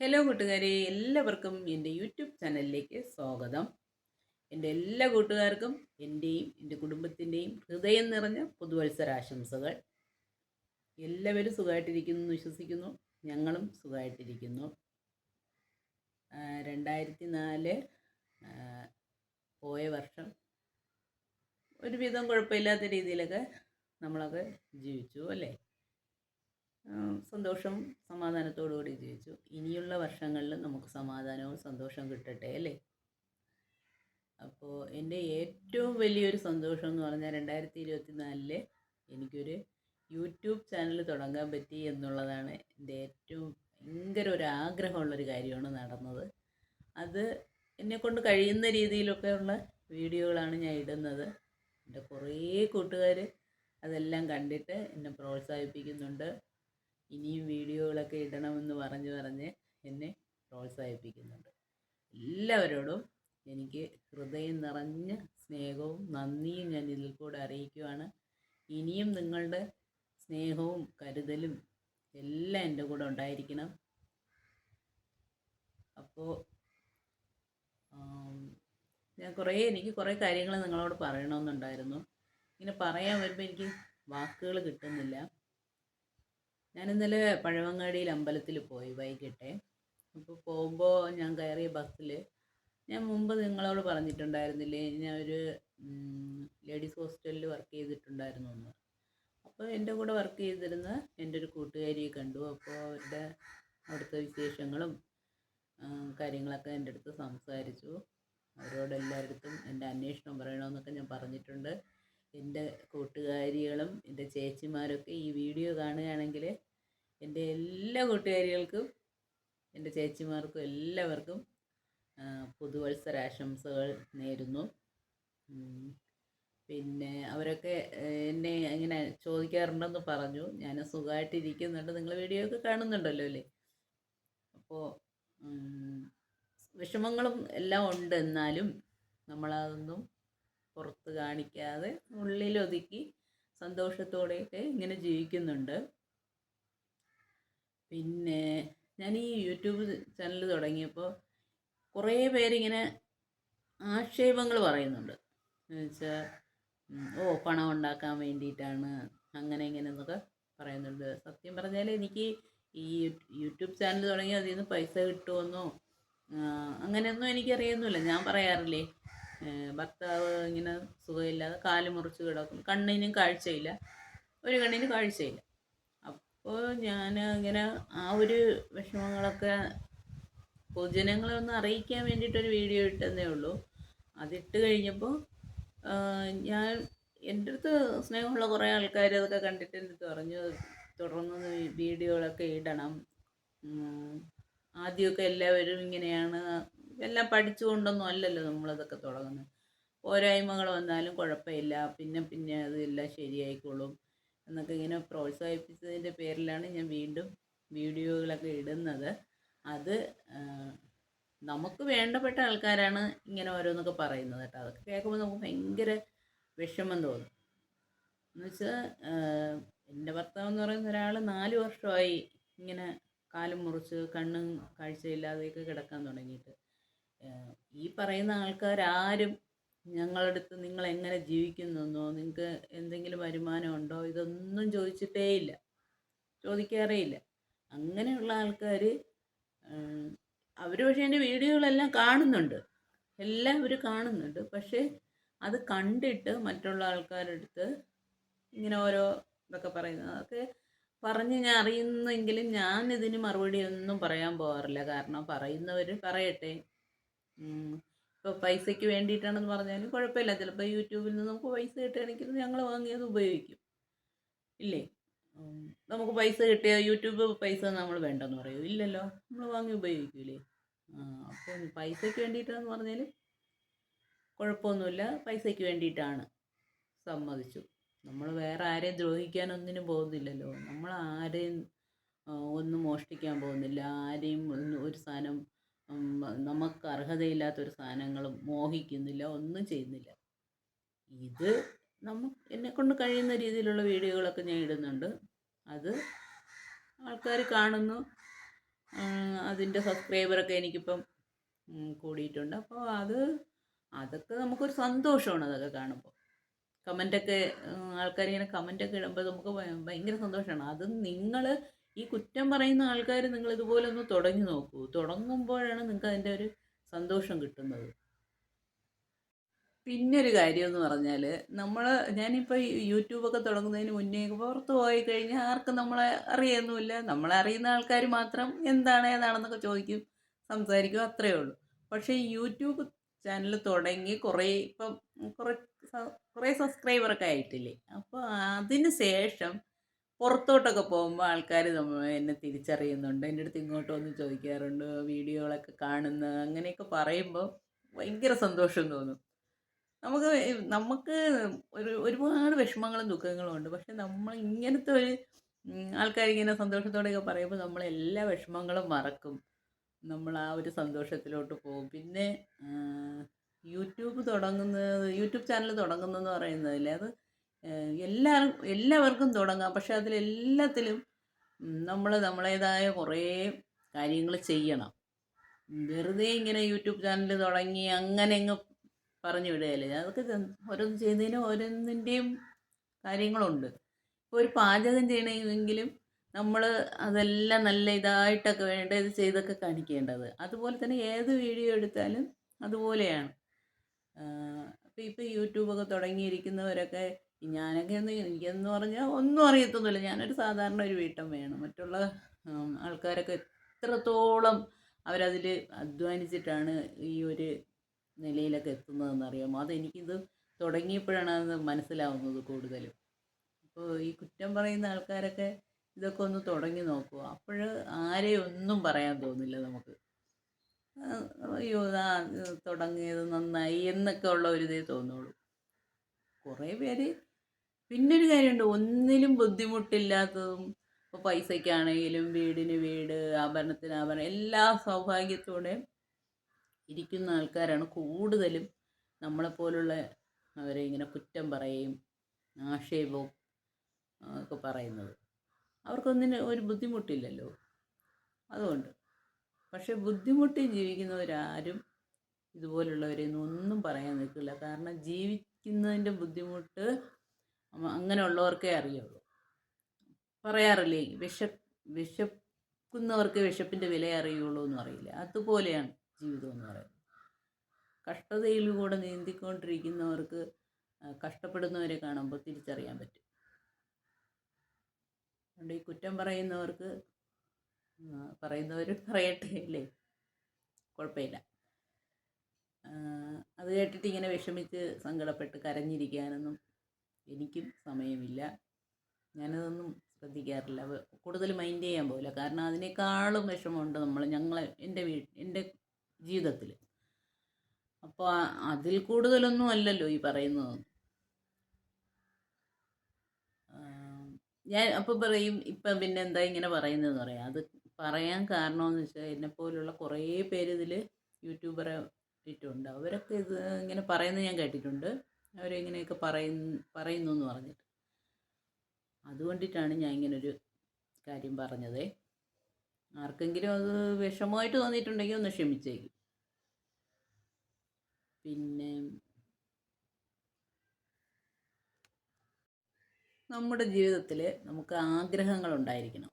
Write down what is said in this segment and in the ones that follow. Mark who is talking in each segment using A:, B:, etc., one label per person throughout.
A: Hello കൂട്ടുകാരെ. എല്ലാവർക്കും എന്റെ യൂട്യൂബ് ചാനലിലേക്ക് സ്വാഗതം. എന്റെ എല്ലാ കൂട്ടുകാർക്കും എന്റെയും എന്റെ കുടുംബത്തിന്റെയും ഹൃദയം നിറഞ്ഞ പുതുവത്സരാശംസകൾ. എല്ലാവരും സുഖമായിട്ടിരിക്കുന്നു എന്ന് വിശ്വസിക്കുന്നു. ഞങ്ങളും സുഖമായിട്ടിരിക്കുന്നു. രണ്ടായിരത്തി നാല് പോയ വർഷം ഒരുവിധം കുഴപ്പമില്ലാത്ത രീതിയിലൊക്കെ നമ്മളൊക്കെ ജീവിച്ചു അല്ലേ? ഉം, സന്തോഷവും സമാധാനത്തോടു കൂടി ജീവിച്ചു. ഇനിയുള്ള വർഷങ്ങളിൽ നമുക്ക് സമാധാനവും സന്തോഷവും കിട്ടട്ടെ അല്ലേ? അപ്പോൾ എന്റെ ഏറ്റവും വലിയൊരു സന്തോഷം എന്ന് പറഞ്ഞാൽ രണ്ടായിരത്തി ഇരുപത്തി നാലിൽ എനിക്കൊരു യൂട്യൂബ് ചാനൽ തുടങ്ങാൻ പറ്റി എന്നുള്ളതാണ് എന്റെ ഏറ്റവും ഭയങ്കര ഒരു ആഗ്രഹമുള്ളൊരു കാര്യമാണ് നടന്നത്. അത് എന്നെക്കൊണ്ട് കഴിയുന്ന രീതിയിലൊക്കെ ഉള്ള വീഡിയോകളാണ് ഞാൻ ഇടുന്നത്. എന്റെ കുറേ കൂട്ടുകാർ അതെല്ലാം കണ്ടിട്ട് എന്നെ പ്രോത്സാഹിപ്പിക്കുന്നുണ്ട്. ഇനിയും വീഡിയോകളൊക്കെ ഇടണമെന്ന് പറഞ്ഞ് പറഞ്ഞ് എന്നെ പ്രോത്സാഹിപ്പിക്കുന്നുണ്ട്. എല്ലാവരോടും എനിക്ക് ഹൃദയം നിറഞ്ഞ സ്നേഹവും നന്ദിയും ഞാൻ ഇതിൽ കൂടെ അറിയിക്കുവാണ്. ഇനിയും നിങ്ങളുടെ സ്നേഹവും കരുതലും എല്ലാം എന്റെ കൂടെ ഉണ്ടായിരിക്കണം. അപ്പോൾ ഞാൻ കുറേ എനിക്ക് കുറേ കാര്യങ്ങൾ നിങ്ങളോട് പറയണമെന്നുണ്ടായിരുന്നു. ഇങ്ങനെ പറയാൻ വരുമ്പോൾ എനിക്ക് വാക്കുകൾ കിട്ടുന്നില്ല. ഞാൻ ഇന്നലെ പഴവങ്ങാടിയിൽ അമ്പലത്തിൽ പോയി വൈകിട്ട്. അപ്പോൾ പോകുമ്പോൾ ഞാൻ കയറിയ ബസ്സിൽ ഞാൻ മുമ്പ് നിങ്ങളോട് പറഞ്ഞിട്ടുണ്ടായിരുന്നില്ലേ ഞാൻ ഒരു ലേഡീസ് ഹോസ്റ്റലിൽ വർക്ക് ചെയ്തിട്ടുണ്ടായിരുന്നു ഒന്ന് അപ്പോൾ എന്റെ കൂടെ വർക്ക് ചെയ്തിരുന്ന എന്റെ ഒരു കൂട്ടുകാരിയെ കണ്ടു. അപ്പോൾ അവരുടെ അവിടുത്തെ വിശേഷങ്ങളും കാര്യങ്ങളൊക്കെ എന്റെ അടുത്ത് സംസാരിച്ചു. അവരോട് എല്ലാവരുടെ എന്റെ അന്വേഷണം പറയണമെന്നൊക്കെ ഞാൻ പറഞ്ഞിട്ടുണ്ട്. എന്റെ കൂട്ടുകാരികളും എന്റെ ചേച്ചിമാരൊക്കെ ഈ വീഡിയോ കാണുകയാണെങ്കിൽ എന്റെ എല്ലാ കൂട്ടുകാരികൾക്കും എന്റെ ചേച്ചിമാർക്കും എല്ലാവർക്കും പുതുവത്സരാശംസകൾ നേരുന്നു. പിന്നെ അവരൊക്കെ എന്നെ ഇങ്ങനെ ചോദിക്കാറുണ്ടെന്ന് പറഞ്ഞു. ഞാൻ സുഖമായിട്ടിരിക്കുന്നുണ്ട്. നിങ്ങൾ വീഡിയോ ഒക്കെ കാണുന്നുണ്ടല്ലോ അല്ലേ? അപ്പോൾ വിഷമങ്ങളും എല്ലാം ഉണ്ട്. എന്നാലും നമ്മളതൊന്നും പുറത്ത് കാണിക്കാതെ ഉള്ളിലൊതുക്കി സന്തോഷത്തോടെയൊക്കെ ഇങ്ങനെ ജീവിക്കുന്നുണ്ട്. പിന്നെ ഞാൻ ഈ യൂട്യൂബ് ചാനൽ തുടങ്ങിയപ്പോൾ കുറേ പേരിങ്ങനെ ആക്ഷേപങ്ങൾ പറയുന്നുണ്ട്. എന്നുവെച്ചാൽ ഓ പണം ഉണ്ടാക്കാൻ വേണ്ടിയിട്ടാണ് അങ്ങനെ ഇങ്ങനെ എന്നൊക്കെ പറയുന്നുണ്ട്. സത്യം പറഞ്ഞാൽ എനിക്ക് ഈ യൂട്യൂബ് ചാനൽ തുടങ്ങി അതിൽ നിന്ന് പൈസ കിട്ടുമെന്നോ അങ്ങനെയൊന്നും എനിക്കറിയൊന്നുമില്ല ഞാൻ പറയാറില്ലേ ഭർത്താവ് ഇങ്ങനെ സുഖമില്ലാതെ കാൽ മുറിച്ച് കിടക്കും കണ്ണിനും കാഴ്ചയില്ല. ഒരു കണ്ണിന് കാഴ്ചയില്ല. അപ്പോൾ ഞാൻ ഇങ്ങനെ ആ ഒരു വിഷമങ്ങളൊക്കെ പൊതുജനങ്ങളെ ഒന്ന് അറിയിക്കാൻ വേണ്ടിയിട്ടൊരു വീഡിയോ ഇട്ടെന്നേ ഉള്ളൂ. അതിട്ട് കഴിഞ്ഞപ്പോൾ ഞാൻ എന്റെ അടുത്ത് സ്നേഹമുള്ള കുറേ ആൾക്കാർ അതൊക്കെ കണ്ടിട്ട് എന്റെ പറഞ്ഞു? തുടർന്ന് വീഡിയോകളൊക്കെ ഇടണം. ആദ്യമൊക്കെ എല്ലാവരും ഇങ്ങനെയാണ് എല്ലാം പഠിച്ചുകൊണ്ടൊന്നും അല്ലല്ലോ നമ്മളതൊക്കെ തുടങ്ങുന്നത്. പോരായ്മകൾ വന്നാലും കുഴപ്പമില്ല. പിന്നെ പിന്നെ അതെല്ലാം ശരിയായിക്കോളും എന്നൊക്കെ ഇങ്ങനെ പ്രോത്സാഹിപ്പിച്ചതിന്റെ പേരിലാണ് ഞാൻ വീണ്ടും വീഡിയോകളൊക്കെ ഇടുന്നത്. അത് നമുക്ക് വേണ്ടപ്പെട്ട ആൾക്കാരാണ് ഇങ്ങനെ ഓരോന്നൊക്കെ പറയുന്നത് കേട്ടോ. അതൊക്കെ കേൾക്കുമ്പോൾ നമുക്ക് ഭയങ്കര വിഷമം തോന്നും. എന്നുവെച്ചാൽ എന്റെ ഭർത്താവ് എന്ന് പറയുന്ന ഒരാൾ നാല് വർഷമായി ഇങ്ങനെ കാലും മുറിച്ച് കണ്ണും കാഴ്ചയില്ലാതെയൊക്കെ കിടക്കാൻ തുടങ്ങിയിട്ട്. ഈ പറയുന്ന ആൾക്കാരാരും ഞങ്ങളുടെ അടുത്ത് നിങ്ങൾ എങ്ങനെ ജീവിക്കുന്നെന്നോ നിങ്ങൾക്ക് എന്തെങ്കിലും വരുമാനം ഉണ്ടോ ഇതൊന്നും ചോദിച്ചിട്ടേ ഇല്ല ചോദിക്കാറേ ഇല്ല അങ്ങനെയുള്ള ആൾക്കാർ അവർ പക്ഷേ എന്റെ വീഡിയോകളെല്ലാം കാണുന്നുണ്ട്. എല്ലാം അവർ കാണുന്നുണ്ട്. പക്ഷേ അത് കണ്ടിട്ട് മറ്റുള്ള ആൾക്കാരുടെ അടുത്ത് ഇങ്ങനെ ഓരോ ഇതൊക്കെ പറയുന്നത് അതൊക്കെ പറഞ്ഞ് ഞാൻ അറിയുന്നെങ്കിലും ഞാൻ ഇതിന് മറുപടി ഒന്നും പറയാൻ പോകാറില്ല കാരണം പറയുന്നവർ പറയട്ടെ. ഇപ്പോൾ പൈസയ്ക്ക് വേണ്ടിയിട്ടാണെന്ന് പറഞ്ഞാലും കുഴപ്പമില്ല. ചിലപ്പോൾ യൂട്യൂബിൽ നിന്ന് നമുക്ക് പൈസ കിട്ടുകയാണെങ്കിൽ ഞങ്ങൾ വാങ്ങിയത് ഉപയോഗിക്കും. ഇല്ലേ? നമുക്ക് പൈസ കിട്ടിയ യൂട്യൂബ് പൈസ നമ്മൾ വേണ്ടെന്ന് പറയൂ. ഇല്ലല്ലോ. നമ്മൾ വാങ്ങി ഉപയോഗിക്കൂലേ? അപ്പോൾ അപ്പം പൈസയ്ക്ക് വേണ്ടിയിട്ടാന്ന് പറഞ്ഞാൽ കുഴപ്പമൊന്നുമില്ല. പൈസയ്ക്ക് വേണ്ടിയിട്ടാണ് സമ്മതിച്ചു. നമ്മൾ വേറെ ആരെയും ദ്രോഹിക്കാനൊന്നിനും പോകുന്നില്ലല്ലോ. നമ്മൾ ആരെയും ഒന്നും മോഷ്ടിക്കാൻ പോകുന്നില്ല. ആരെയും ഒരു സാധനം നമുക്ക് അർഹതയില്ലാത്ത ഒരു സാധനങ്ങളും മോഹിക്കുന്നില്ല ഒന്നും ചെയ്യുന്നില്ല. ഇത് നമുക്ക് എന്നെക്കൊണ്ട് കഴിയുന്ന രീതിയിലുള്ള വീഡിയോകളൊക്കെ ഞാൻ ഇടുന്നുണ്ട്. അത് ആൾക്കാർ കാണുന്നു. അതിന്റെ സബ്സ്ക്രൈബറൊക്കെ എനിക്കിപ്പം കൂടിയിട്ടുണ്ട്. അപ്പോൾ അത് അതൊക്കെ നമുക്കൊരു സന്തോഷമാണ് അതൊക്കെ കാണുമ്പോൾ. കമന്റൊക്കെ ആൾക്കാരിങ്ങനെ കമന്റൊക്കെ ഇടുമ്പോൾ നമുക്ക് ഭയ- ഭയങ്കര സന്തോഷമാണ്. അത് നിങ്ങൾ ഈ കുറ്റം പറയുന്ന ആൾക്കാർ നിങ്ങൾ ഇതുപോലെ ഒന്ന് തുടങ്ങി നോക്കൂ. തുടങ്ങുമ്പോഴാണ് നിങ്ങൾക്ക് അതിന്റെ ഒരു സന്തോഷം കിട്ടുന്നത്. പിന്നെ ഒരു കാര്യം എന്ന് പറഞ്ഞാൽ നമ്മൾ ഞാനിപ്പോൾ യൂട്യൂബൊക്കെ തുടങ്ങുന്നതിന് മുന്നേ പുറത്ത് പോയി കഴിഞ്ഞാൽ ആർക്കും നമ്മളെ അറിയുന്നുമില്ല. നമ്മളെ അറിയുന്ന ആൾക്കാർ മാത്രം എന്താണ് ഏതാണെന്നൊക്കെ ചോദിക്കും സംസാരിക്കും അത്രയേ ഉള്ളൂ. പക്ഷേ യൂട്യൂബ് ചാനൽ തുടങ്ങി കുറേ ഇപ്പം കുറേ കുറേ സബ്സ്ക്രൈബറൊക്കെ ആയിട്ടില്ലേ? അപ്പോൾ അതിന് ശേഷം പുറത്തോട്ടൊക്കെ പോകുമ്പോൾ ആൾക്കാർ എന്നെ തിരിച്ചറിയുന്നുണ്ട്. എന്റെ അടുത്ത് ഇങ്ങോട്ട് വന്ന് ചോദിക്കാറുണ്ട് വീഡിയോകളൊക്കെ കാണുന്ന അങ്ങനെയൊക്കെ പറയുമ്പോൾ ഭയങ്കര സന്തോഷം തോന്നും. നമുക്ക് നമുക്ക് ഒരു ഒരുപാട് വിഷമങ്ങളും ദുഃഖങ്ങളും ഉണ്ട്. പക്ഷെ നമ്മൾ ഇങ്ങനത്തെ ഒരു ആൾക്കാരിങ്ങനെ സന്തോഷത്തോടെയൊക്കെ പറയുമ്പോൾ നമ്മൾ എല്ലാ വിഷമങ്ങളും മറക്കും. നമ്മൾ ആ ഒരു സന്തോഷത്തിലോട്ട് പോകും. പിന്നെ യൂട്യൂബ് തുടങ്ങുന്നത് യൂട്യൂബ് ചാനൽ തുടങ്ങുന്നതെന്ന് പറയുന്നതിൽ അത് എല്ലാവരും എല്ലാവർക്കും തുടങ്ങാം. പക്ഷെ അതിലെല്ലാത്തിലും നമ്മൾ നമ്മളേതായ കുറേ കാര്യങ്ങൾ ചെയ്യണം. വെറുതെ ഇങ്ങനെ യൂട്യൂബ് ചാനൽ തുടങ്ങി അങ്ങനെ അങ്ങ് പറഞ്ഞു വിടുകയല്ലേ. അതൊക്കെ ഓരോന്ന് ചെയ്യുന്നതിന് ഓരോന്നിന്റെയും കാര്യങ്ങളുണ്ട്. ഇപ്പോൾ ഒരു പാചകം ചെയ്യണമെങ്കിലും നമ്മൾ അതെല്ലാം നല്ല ഇതായിട്ടൊക്കെ വേണ്ട ഇത് ചെയ്തൊക്കെ കാണിക്കേണ്ടത്. അതുപോലെ തന്നെ ഏത് വീഡിയോ എടുത്താലും അതുപോലെയാണ്. അപ്പോൾ ഇപ്പോൾ യൂട്യൂബൊക്കെ തുടങ്ങിയിരിക്കുന്നവരൊക്കെ ഞാനൊക്കെ ഒന്ന് എനിക്കെന്ന് പറഞ്ഞാൽ ഒന്നും അറിയത്തൊന്നുമില്ല. ഞാനൊരു സാധാരണ ഒരു വീട്ടമ്മയാണ്. മറ്റുള്ള ആൾക്കാരൊക്കെ എത്രത്തോളം അവരതിൽ അധ്വാനിച്ചിട്ടാണ് ഈ ഒരു നിലയിലൊക്കെ എത്തുന്നതെന്ന് അറിയാമോ? അതെനിക്കിത് തുടങ്ങിയപ്പോഴാണ് അത് മനസ്സിലാവുന്നത് കൂടുതലും. അപ്പോൾ ഈ കുറ്റം പറയുന്ന ആൾക്കാരൊക്കെ ഇതൊക്കെ ഒന്ന് തുടങ്ങി നോക്കുക അപ്പോൾ ആരെയും ഒന്നും പറയാൻ തോന്നില്ല നമുക്ക്. അയ്യോ ആ തുടങ്ങിയത് നന്നായി എന്നൊക്കെ ഉള്ള ഒരു ഇതേ തോന്നുള്ളൂ. കുറേ പേര് പിന്നൊരു കാര്യമുണ്ട്. ഒന്നിലും ബുദ്ധിമുട്ടില്ലാത്തതും ഇപ്പോൾ പൈസയ്ക്കാണെങ്കിലും വീടിന് വീട് ആഭരണത്തിന് ആഭരണം എല്ലാ സൗഭാഗ്യത്തോടെയും ഇരിക്കുന്ന ആൾക്കാരാണ്. കൂടുതലും നമ്മളെപ്പോലുള്ള അവരെ ഇങ്ങനെ കുറ്റം പറയുകയും ആക്ഷേപവും ഒക്കെ പറയുന്നത്. അവർക്കൊന്നിന് ഒരു ബുദ്ധിമുട്ടില്ലല്ലോ. അതുകൊണ്ട് പക്ഷെ ബുദ്ധിമുട്ടി ജീവിക്കുന്നവരാരും ഇതുപോലുള്ളവരെയൊന്നും ഒന്നും പറയാൻ നിൽക്കില്ല. കാരണം ജീവിക്കുന്നതിന്റെ ബുദ്ധിമുട്ട് അങ്ങനെയുള്ളവർക്കേ അറിയുള്ളൂ. പറയാറില്ലേ വിശ വിശക്കുന്നവർക്ക് വിശപ്പിന്റെ വില അറിയുള്ളൂ എന്ന് പറയില്ല? അതുപോലെയാണ് ജീവിതം എന്ന് പറയുന്നത്. കഷ്ടതയിലൂടെ നീന്തിക്കൊണ്ടിരിക്കുന്നവർക്ക് കഷ്ടപ്പെടുന്നവരെ കാണുമ്പോൾ തിരിച്ചറിയാൻ പറ്റും. അതുകൊണ്ട് ഈ കുറ്റം പറയുന്നവർക്ക് പറയുന്നവർ പറയട്ടെ അല്ലേ കുഴപ്പമില്ല. അത് കേട്ടിട്ട് ഇങ്ങനെ വിഷമിച്ച് സങ്കടപ്പെട്ട് കരഞ്ഞിരിക്കാനൊന്നും എനിക്കും സമയമില്ല. ഞാനതൊന്നും ശ്രദ്ധിക്കാറില്ല. കൂടുതൽ മൈൻഡ് ചെയ്യാൻ പോകില്ല കാരണം അതിനേക്കാളും വിഷമമുണ്ട് നമ്മൾ ഞങ്ങളെ എന്റെ വീ എന്റെ ജീവിതത്തിൽ അപ്പോൾ അതിൽ കൂടുതലൊന്നും അല്ലല്ലോ ഈ പറയുന്നത്. ഞാൻ അപ്പോൾ പറയും ഇപ്പം പിന്നെ എന്താ ഇങ്ങനെ പറയുന്നതെന്ന് പറയാം. അത് പറയാൻ കാരണമെന്ന് വെച്ചാൽ എന്നെപ്പോലുള്ള കുറേ പേര് ഇതിൽ യൂട്യൂബർ ഇട്ടുണ്ട് അവരൊക്കെ ഇത് ഇങ്ങനെ പറയുന്നത് ഞാൻ കേട്ടിട്ടുണ്ട്. അവരിങ്ങനെയൊക്കെ പറയുന്നു പറയുന്നു എന്ന് പറഞ്ഞിട്ട്. അതുകൊണ്ടിട്ടാണ് ഞാൻ ഇങ്ങനൊരു കാര്യം പറഞ്ഞത്. ആർക്കെങ്കിലും അത് വിഷമമായിട്ട് തോന്നിയിട്ടുണ്ടെങ്കിൽ ഒന്ന് ക്ഷമിച്ചേക്കും. പിന്നെ നമ്മുടെ ജീവിതത്തിൽ നമുക്ക് ആഗ്രഹങ്ങൾ ഉണ്ടായിരിക്കണം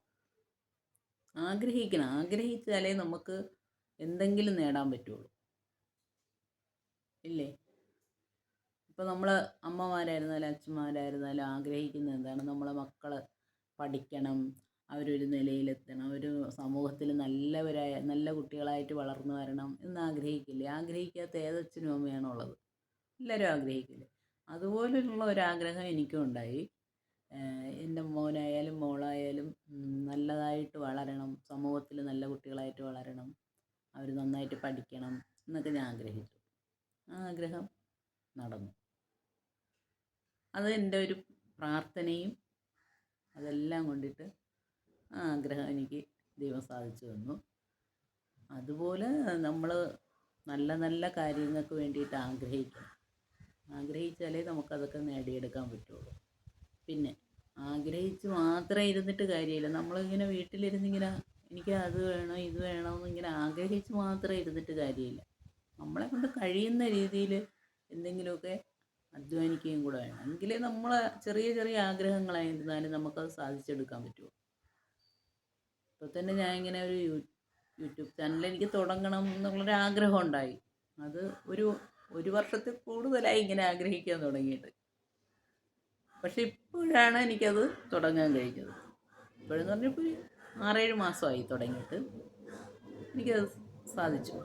A: ആഗ്രഹിക്കണം. ആഗ്രഹിച്ചാലേ നമുക്ക് എന്തെങ്കിലും നേടാൻ പറ്റുള്ളൂ. ഇല്ലേ? ഇപ്പോൾ നമ്മൾ അമ്മമാരായിരുന്നാലും അച്ഛന്മാരായിരുന്നാലും ആഗ്രഹിക്കുന്നത് എന്താണ്? നമ്മളെ മക്കൾ പഠിക്കണം അവരൊരു നിലയിലെത്തണം ഒരു സമൂഹത്തിൽ നല്ലവരായ നല്ല കുട്ടികളായിട്ട് വളർന്നു വരണം എന്ന് ആഗ്രഹിക്കില്ലേ? ആഗ്രഹിക്കാത്ത ഏതച്ഛനും അമ്മയാണോ ഉള്ളത്? എല്ലാവരും ആഗ്രഹിക്കില്ലേ? അതുപോലുള്ള ഒരാഗ്രഹം എനിക്കും ഉണ്ടായി. എന്റെ മോനായാലും മോളായാലും നല്ലതായിട്ട് വളരണം സമൂഹത്തിൽ നല്ല കുട്ടികളായിട്ട് വളരണം അവർ നന്നായിട്ട് പഠിക്കണം എന്നൊക്കെ ഞാൻ ആഗ്രഹിച്ചു. ആ ആഗ്രഹം നടന്നു. അത് എന്റെ ഒരു പ്രാർത്ഥനയും അതെല്ലാം കൊണ്ടിട്ട് ആ ആഗ്രഹം എനിക്ക് ദൈവം സാധിച്ചു തന്നു. അതുപോലെ നമ്മൾ നല്ല നല്ല കാര്യങ്ങൾക്ക് വേണ്ടിയിട്ട് ആഗ്രഹിക്കണം. ആഗ്രഹിച്ചാലേ നമുക്കതൊക്കെ നേടിയെടുക്കാൻ പറ്റുള്ളൂ. പിന്നെ ആഗ്രഹിച്ച് മാത്രം ഇരുന്നിട്ട് കാര്യമില്ല. നമ്മളിങ്ങനെ വീട്ടിലിരുന്നിങ്ങനെ എനിക്ക് അത് വേണം ഇത് വേണോ എന്നിങ്ങനെ ആഗ്രഹിച്ച് മാത്രം ഇരുന്നിട്ട് കാര്യമില്ല. നമ്മളെ കൊണ്ട് കഴിയുന്ന രീതിയിൽ എന്തെങ്കിലുമൊക്കെ അധ്വാനിക്കുകയും കൂടെ വേണം. എങ്കിലേ നമ്മൾ ചെറിയ ചെറിയ ആഗ്രഹങ്ങളായിരുന്നാലും നമുക്കത് സാധിച്ചെടുക്കാൻ പറ്റുള്ളൂ. ഇപ്പോൾ തന്നെ ഞാൻ ഇങ്ങനെ ഒരു യൂട്യൂബ് ചാനൽ എനിക്ക് തുടങ്ങണം എന്നുള്ളൊരു ആഗ്രഹം ഉണ്ടായി. അത് ഒരു ഒരു വർഷത്തിൽ കൂടുതലായി ഇങ്ങനെ ആഗ്രഹിക്കാൻ തുടങ്ങിയിട്ട്. പക്ഷെ ഇപ്പോഴാണ് എനിക്കത് തുടങ്ങാൻ കഴിഞ്ഞത് ഇപ്പോഴെന്ന് പറഞ്ഞപ്പോൾ ഒരു ആറേഴ് മാസമായി തുടങ്ങിയിട്ട് എനിക്കത് സാധിച്ചു.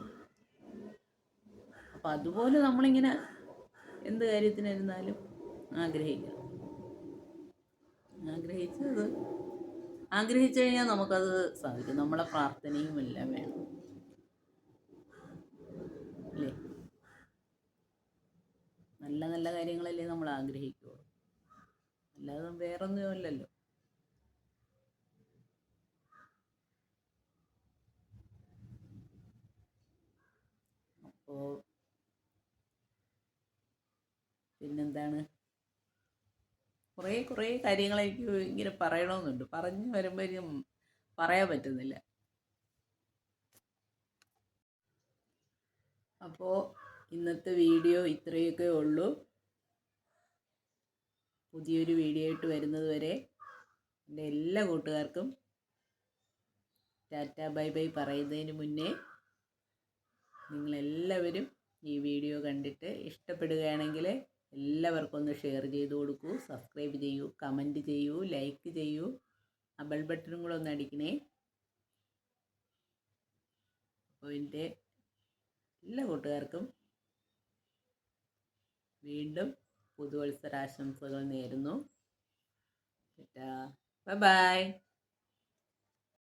A: അപ്പം അതുപോലെ നമ്മളിങ്ങനെ എന്ത് കാര്യത്തിനിരുന്നാലും ആഗ്രഹിക്കണം ആഗ്രഹിച്ചത് ആഗ്രഹിച്ചു കഴിഞ്ഞാൽ നമുക്കത് സാധിക്കും. നമ്മളെ പ്രാർത്ഥനയും എല്ലാം വേണം. അല്ലേ? നല്ല നല്ല കാര്യങ്ങളല്ലേ നമ്മൾ ആഗ്രഹിക്കുള്ളൂ. അല്ലാതെ വേറൊന്നും അല്ലല്ലോ അപ്പോൾ പിന്നെന്താണ്? കുറേ കുറേ കാര്യങ്ങൾ എനിക്ക് ഇങ്ങനെ പറയണമെന്നുണ്ട്. പറഞ്ഞു വരുമ്പോഴേക്കും പറയാൻ പറ്റുന്നില്ല. അപ്പോൾ ഇന്നത്തെ വീഡിയോ ഇത്രയൊക്കെ ഉള്ളൂ. പുതിയൊരു വീഡിയോ ആയിട്ട് വരുന്നത് വരെ എന്റെ എല്ലാ കൂട്ടുകാർക്കും ടാറ്റ ബൈ ബൈ പറയുന്നതിന് മുന്നേ നിങ്ങളെല്ലാവരും ഈ വീഡിയോ കണ്ടിട്ട് ഇഷ്ടപ്പെടുകയാണെങ്കിൽ എല്ലാവർക്കും ഒന്ന് ഷെയർ ചെയ്ത് കൊടുക്കൂ സബ്സ്ക്രൈബ് ചെയ്യൂ കമന്റ് ചെയ്യൂ ലൈക്ക് ചെയ്യൂ. ആ ബെൽ ബട്ടണും കൂടെ ഒന്ന് അടിക്കണേ. അപ്പോൾ എന്റെ എല്ലാ കൂട്ടുകാർക്കും വീണ്ടും പുതുവത്സരാശംസകൾ നേരുന്നു. Bye bye